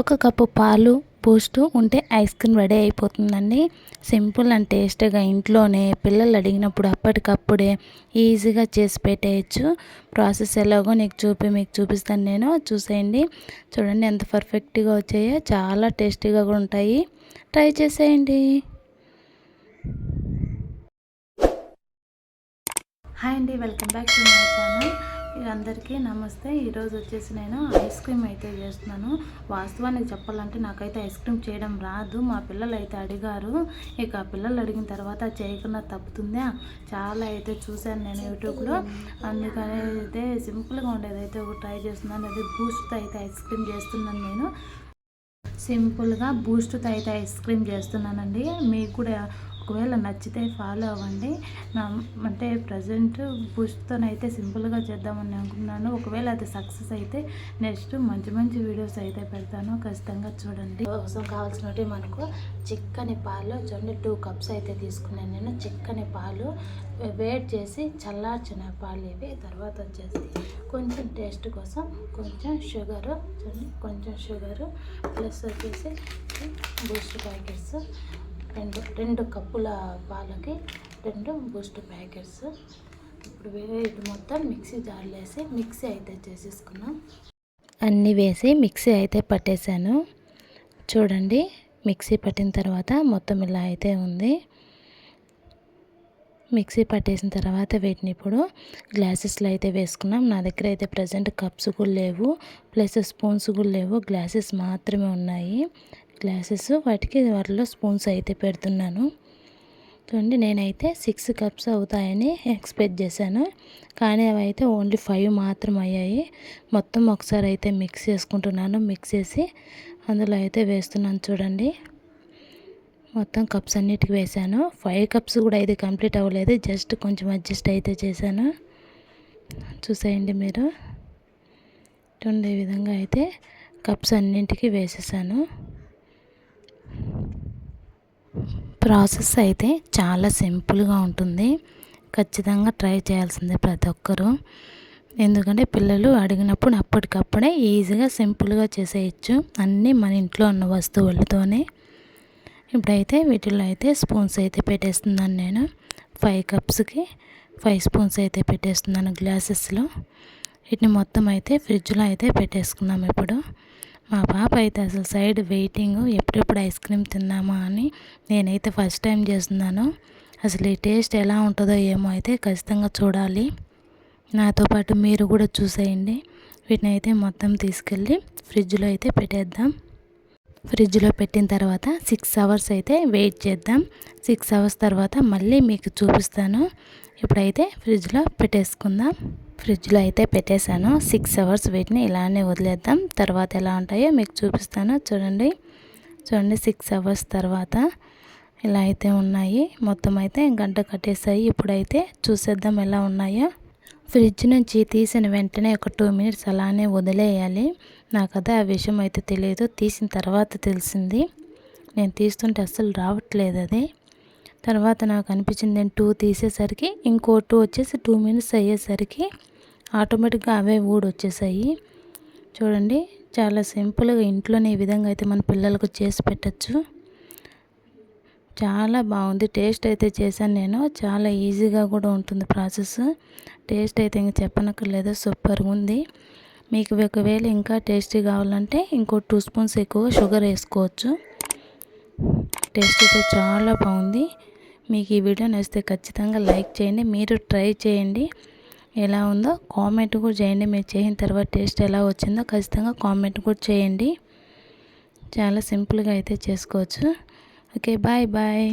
ఒక కప్పు పాలు బూస్ట్ ఉంటే ఐస్ క్రీమ్ రెడీ అయిపోతుందండి. సింపుల్ అండ్ టేస్ట్గా ఇంట్లోనే పిల్లలు అడిగినప్పుడు అప్పటికప్పుడే ఈజీగా చేసి పెట్టేయచ్చు. ప్రాసెస్ ఎలాగో నీకు చూపి మీకు చూపిస్తాను నేను. చూసేయండి. చూడండి ఎంత పర్ఫెక్ట్గా వచ్చాయో. చాలా టేస్టీగా కూడా ఉంటాయి. ట్రై చేసేయండి. హాయ్ అండి. Welcome back to my channel. అందరికీ నమస్తే. ఈరోజు వచ్చేసి నేను ఐస్ క్రీమ్ అయితే చేస్తున్నాను. వాస్తవానికి చెప్పాలంటే నాకైతే ఐస్ క్రీమ్ చేయడం రాదు. మా పిల్లలు అయితే అడిగారు. ఇక ఆ పిల్లలు అడిగిన తర్వాత చేయకుండా తప్పుతుందా? చాలా అయితే చూశాను నేను యూట్యూబ్లో. అందుకని అయితే సింపుల్గా ఉండేది అయితే ఒక ట్రై చేస్తున్నాను. అది బూస్ట్ అయితే ఐస్ క్రీమ్ చేస్తున్నాను నేను. సింపుల్గా బూస్ట్తో అయితే ఐస్ క్రీమ్ చేస్తున్నానండి. మీకు కూడా ఒకవేళ నచ్చితే ఫాలో అవ్వండి. నా అంటే ప్రజెంట్ బూస్ట్తోనైతే సింపుల్గా చేద్దామని అనుకున్నాను. ఒకవేళ అది సక్సెస్ అయితే నెక్స్ట్ మంచి మంచి వీడియోస్ అయితే పెడతాను. ఖచ్చితంగా చూడండి. కోసం కావాల్సినవి మనకు చిక్కని పాలు చూడండి టూ కప్స్ అయితే తీసుకున్నాను నేను. చిక్కని పాలు వేట్ చేసి చల్లార్చిన పాలు ఇవి. తర్వాత వచ్చేసి కొంచెం టేస్ట్ కోసం కొంచెం షుగరు చూడండి కొంచెం షుగరు ప్లస్ వచ్చేసి బూస్ట్ ప్యాకెట్స్ రెండు రెండు కప్పుల పాలకి రెండు బూస్ట్ ప్యాకెట్స్. ఇప్పుడు వేరే ఇది మొత్తం మిక్సీ జార్లు వేసి మిక్సీ అయితే చేసేసుకున్నాం. అన్నీ వేసి మిక్సీ అయితే పట్టేశాను చూడండి మిక్సీ పట్టిన తర్వాత మొత్తం ఇలా అయితే ఉంది. మిక్సీ పట్టేసిన తర్వాత వీటిని ఇప్పుడు గ్లాసెస్లో అయితే వేసుకున్నాం. నా దగ్గర అయితే ప్రజెంట్ కప్స్ కూడా లేవు. ప్లస్ స్పూన్స్ కూడా లేవు. గ్లాసెస్ మాత్రమే ఉన్నాయి. గ్లాసెస్ వాటికి వాటిలో స్పూన్స్ అయితే పెడుతున్నాను. చూడండి నేనైతే సిక్స్ కప్స్ అవుతాయని ఎక్స్పెక్ట్ చేశాను. కానీ అవి అయితే ఓన్లీ ఫైవ్ మాత్రం అయ్యాయి. మొత్తం ఒకసారి అయితే మిక్స్ చేసుకుంటున్నాను. మిక్స్ చేసి అందులో అయితే వేస్తున్నాను చూడండి. మొత్తం కప్స్ అన్నిటికి వేసాను ఫైవ్ కప్స్ కూడా అయితే కంప్లీట్ అవ్వలేదు. జస్ట్ కొంచెం అడ్జస్ట్ అయితే చేశాను. చూసేయండి మీరు. చూడండి ఈ విధంగా అయితే కప్స్ అన్నింటికి వేసేసాను. ప్రాసెస్ అయితే చాలా సింపుల్గా ఉంటుంది. ఖచ్చితంగా ట్రై చేయాల్సిందే ప్రతి ఒక్కరూ. ఎందుకంటే పిల్లలు అడిగినప్పుడు అప్పటికప్పుడే ఈజీగా సింపుల్గా చేసేయచ్చు. అన్నీ మన ఇంట్లో ఉన్న వస్తువులతోనే. ఇప్పుడైతే వీటిలో అయితే స్పూన్స్ అయితే పెట్టేస్తున్నాను నేను. ఫైవ్ కప్స్కి ఫైవ్ స్పూన్స్ అయితే పెట్టేస్తున్నాను గ్లాసెస్లో. వీటిని మొత్తం అయితే ఫ్రిడ్జ్లో అయితే పెట్టేసుకున్నాం ఇప్పుడు. మా పాప అయితే అసలు సైడ్ వెయిటింగ్ ఎప్పుడెప్పుడు ఐస్ క్రీమ్ తిన్నామా అని నేనైతే ఫస్ట్ టైం చేస్తున్నాను. అసలు ఈ టేస్ట్ ఎలా ఉంటుందో ఏమో అయితే ఖచ్చితంగా చూడాలి. నాతో పాటు మీరు కూడా చూసేయండి. వీటిని అయితే మొత్తం తీసుకెళ్ళి ఫ్రిడ్జ్లో అయితే పెట్టేద్దాం. ఫ్రిడ్జ్లో పెట్టిన తర్వాత సిక్స్ అవర్స్ అయితే వెయిట్ చేద్దాం. సిక్స్ అవర్స్ తర్వాత మళ్ళీ మీకు చూపిస్తాను. ఇప్పుడైతే ఫ్రిడ్జ్లో పెట్టేసుకుందాం. ఫ్రిడ్జ్లో అయితే పెట్టేశాను. సిక్స్ అవర్స్ వీటిని ఇలానే వదిలేద్దాం. తర్వాత ఎలా ఉంటాయో మీకు చూపిస్తాను. చూడండి. చూడండి సిక్స్ అవర్స్ తర్వాత ఇలా అయితే ఉన్నాయి. మొత్తం అయితే గంట కట్టేసాయి ఇప్పుడైతే చూసేద్దాం ఎలా ఉన్నాయో. ఫ్రిడ్జ్ నుంచి తీసిన వెంటనే ఒక టూ మినిట్స్ అలానే వదిలేయాలి. నాకు అదే ఆ విషయం అయితే తెలియదు. తీసిన తర్వాత తెలిసింది. నేను తీస్తుంటే అస్సలు రావట్లేదు అది. తర్వాత నాకు అనిపించింది నేను టూ తీసేసరికి ఇంకో టూ వచ్చేసి టూ మినిట్స్ అయ్యేసరికి ఆటోమేటిక్గా అవే ఊడి వచ్చేసాయి. చూడండి చాలా సింపుల్గా ఇంట్లోనే ఈ విధంగా అయితే మన పిల్లలకు చేసి పెట్టచ్చు. చాలా బాగుంది. టేస్ట్ అయితే చేశాను నేను. చాలా ఈజీగా కూడా ఉంటుంది ప్రాసెస్. టేస్ట్ అయితే ఇంకా చెప్పనక్కర్లేదు. సూపర్గా ఉంది. మీకు ఒకవేళ ఇంకా టేస్టీ కావాలంటే ఇంకో టూ స్పూన్స్ ఎక్కువ షుగర్ వేసుకోవచ్చు. టేస్ట్ అయితే చాలా బాగుంది. మీకు ఈ వీడియో నచ్చితే ఖచ్చితంగా లైక్ చేయండి. మీరు ట్రై చేయండి. ఎలా ఉందో కామెంట్ కూడా చేయండి. మీరు చేసిన తర్వాత టేస్ట్ ఎలా వచ్చిందో ఖచ్చితంగా కామెంట్ కూడా చేయండి. చాలా సింపుల్గా అయితే చేసుకోవచ్చు. Okay bye bye.